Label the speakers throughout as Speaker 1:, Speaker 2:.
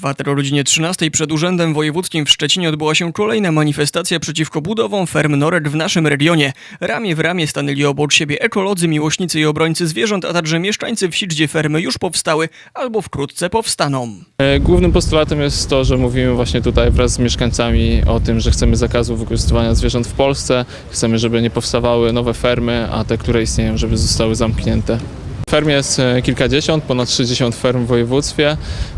Speaker 1: czwartej godzinie 13 przed Urzędem Wojewódzkim w Szczecinie odbyła się kolejna manifestacja przeciwko budowom ferm norek w naszym regionie. Ramię w ramię stanęli obok siebie ekolodzy, miłośnicy i obrońcy zwierząt, a także mieszkańcy wsi, gdzie fermy już powstały albo wkrótce powstaną.
Speaker 2: E, Głównym postulatem jest to, że mówimy właśnie tutaj wraz z mieszkańcami o tym, że chcemy zakazu wykorzystywania zwierząt w Polsce, chcemy, żeby nie powstawały nowe fermy, a te, które istnieją, żeby zostały zamknięte. Ferm jest e, kilkadziesiąt, ponad 60 ferm w województwie.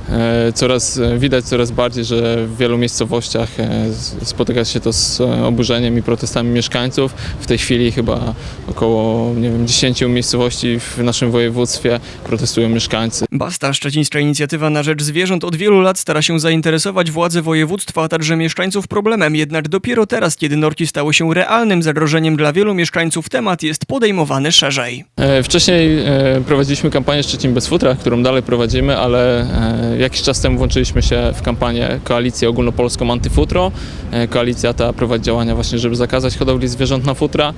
Speaker 2: E, Coraz, e, widać coraz bardziej, że w wielu miejscowościach e, spotyka się to z oburzeniem i protestami mieszkańców. W tej chwili chyba około nie wiem, 10 miejscowości w naszym województwie protestują mieszkańcy.
Speaker 1: Basta, szczecińska inicjatywa na rzecz zwierząt od wielu lat stara się zainteresować władze województwa, a także mieszkańców problemem, jednak dopiero teraz, kiedy norki stały się realnym zagrożeniem dla wielu mieszkańców, temat jest podejmowany szerzej.
Speaker 2: Wcześniej prowadziliśmy kampanię Szczecin bez futra, którą dalej prowadzimy, ale jakiś czas temu włączyliśmy się w kampanię Koalicję Ogólnopolską Antyfutro. E, Koalicja ta prowadzi działania właśnie, żeby zakazać hodowli zwierząt na futra.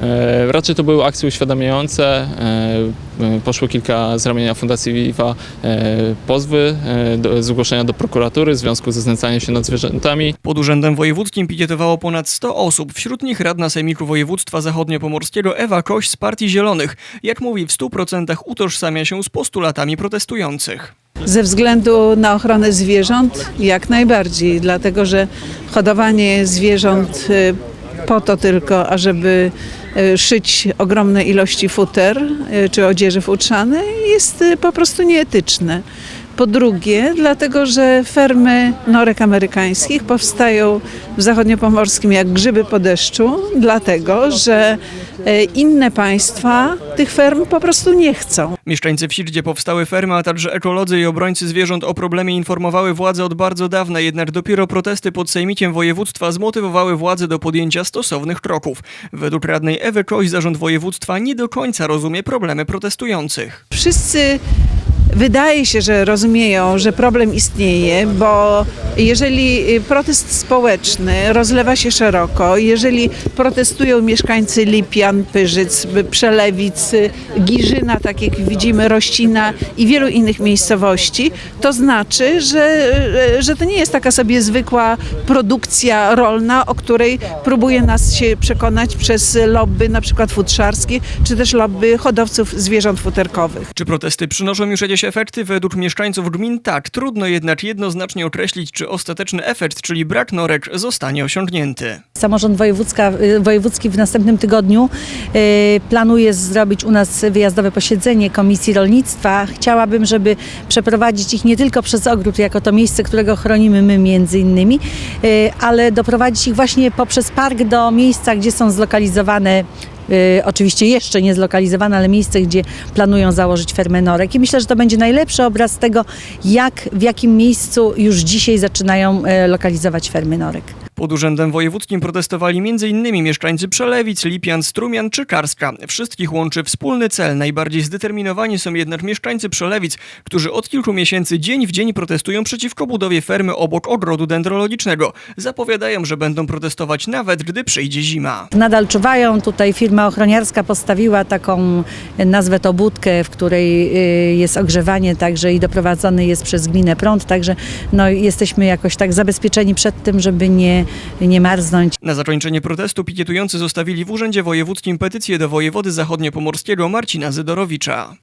Speaker 2: E, Raczej to były akcje uświadamiające. E, e, Poszło kilka z ramienia Fundacji Viva pozwy do, zgłoszenia do prokuratury w związku ze znęcaniem się nad zwierzętami.
Speaker 1: Pod Urzędem Wojewódzkim pikietowało ponad 100 osób, wśród nich radna Sejmiku Województwa Zachodniopomorskiego Ewa Koś z Partii Zielonych. Jak mówi, w 100% utożsamia się z postulatami protestujących.
Speaker 3: Ze względu na ochronę zwierząt jak najbardziej, dlatego że hodowanie zwierząt y, po to tylko, ażeby y, szyć ogromne ilości futer y, czy odzieży futrzanej jest y, po prostu nieetyczne. Po drugie, dlatego że fermy norek amerykańskich powstają w zachodniopomorskim jak grzyby po deszczu, dlatego że y, inne państwa tych ferm po prostu nie chcą.
Speaker 1: Mieszkańcy wsi, gdzie powstały fermy, a także ekolodzy i obrońcy zwierząt o problemie informowały władze od bardzo dawna, jednak dopiero protesty pod sejmikiem województwa zmotywowały władze do podjęcia stosownych kroków. Według radnej Ewy Koś zarząd województwa nie do końca rozumie problemy protestujących.
Speaker 3: Wszyscy wydaje się, że rozumieją, że problem istnieje, bo jeżeli y, protest społeczny rozlewa się szeroko, jeżeli protestują mieszkańcy Lipian, Pyrzyc, y, Przelewic, y, Giżyna, tak jak widzimy, Rościna i wielu innych miejscowości, to znaczy, że, że to nie jest taka sobie zwykła produkcja rolna, o której próbuje nas się przekonać przez lobby na przykład futrzarskie, czy też lobby hodowców zwierząt futerkowych.
Speaker 1: Czy protesty przynoszą już jakieś efekty? Według mieszkańców gmin tak. Trudno jednak jednoznacznie określić, czy ostateczny efekt, czyli brak norek, zostanie osiągnięty.
Speaker 4: Samorząd y, wojewódzki w następnym tygodniu y, planuje zrobić u nas wyjazdowe posiedzenie Komisji Rolnictwa. Chciałabym, żeby przeprowadzić ich nie tylko przez ogród, jako to miejsce, którego chronimy my między innymi, y, ale doprowadzić ich właśnie poprzez park do miejsca, gdzie są zlokalizowane oczywiście jeszcze nie zlokalizowane, ale miejsce, gdzie planują założyć fermę norek. I myślę, że to będzie najlepszy obraz tego, jak, w jakim miejscu już dzisiaj zaczynają y, lokalizować fermy norek.
Speaker 1: Pod Urzędem Wojewódzkim protestowali m.in. mieszkańcy Przelewic, Lipian, Strumian czy Karska. Wszystkich łączy wspólny cel. Najbardziej zdeterminowani są jednak mieszkańcy Przelewic, którzy od kilku miesięcy dzień w dzień protestują przeciwko budowie fermy obok ogrodu dendrologicznego. Zapowiadają, że będą protestować nawet gdy przyjdzie zima.
Speaker 4: Nadal czuwają. Tutaj firma ochroniarska postawiła taką, nazwę to budkę, w której y, jest ogrzewanie także i doprowadzony jest przez gminę prąd, także no, jesteśmy jakoś tak zabezpieczeni przed tym, żeby nie, nie marznąć.
Speaker 1: Na zakończenie protestu pikietujący zostawili w Urzędzie Wojewódzkim petycję do wojewody zachodniopomorskiego Marcina Zydorowicza.